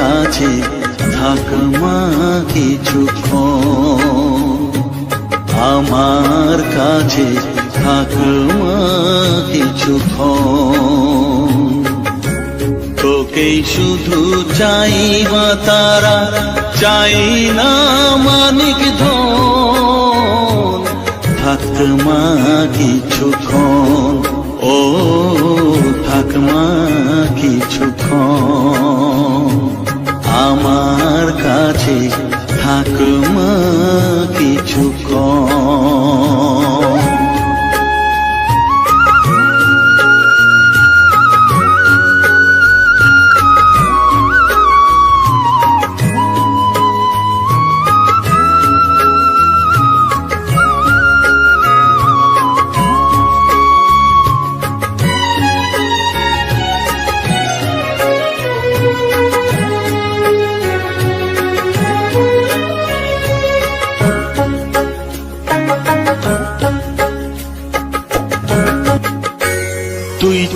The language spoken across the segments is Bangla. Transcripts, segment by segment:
কাছে থাক মা আমার কাছে থাক মা তোকেই শুধু চাই মা তারা, চাই না মানিক ধন। থাক মা কিছুক্ষণ ও থাক মা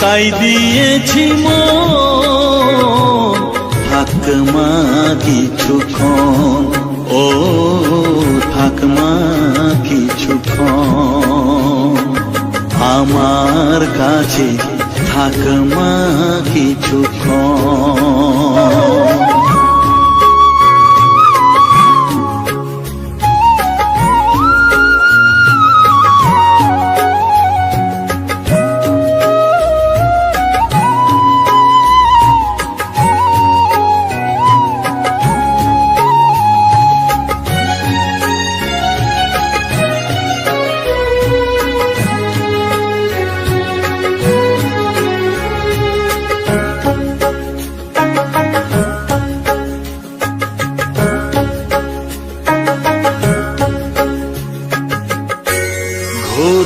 তাই দিয়েছি মন থাক কিছু কিছুক্ষণ ও থাক মা কিছুক্ষণ আমার কাছে থাকমা কিছুক্ষণ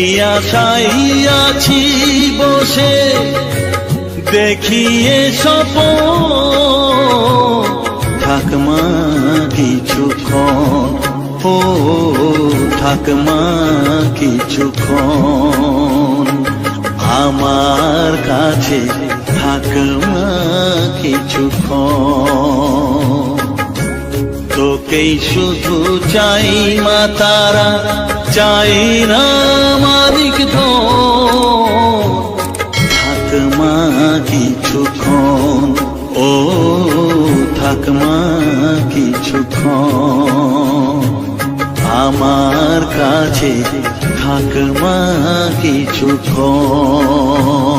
এই আশাই আছি বসে, দেখিয়ে সপ ঠাকমা কিছুক্ষণ ও ঠাকমা কিছুক্ষণ আমার কাছে থাকমা কিছুক্ষণ তোকেই শুধু চাই মা তারা, চাই না মালিক তো। থাক মা কিছুক্ষণ, ও থাক মা কিছুক্ষণ। আমার কাছে থাক মা কিছুক্ষণ।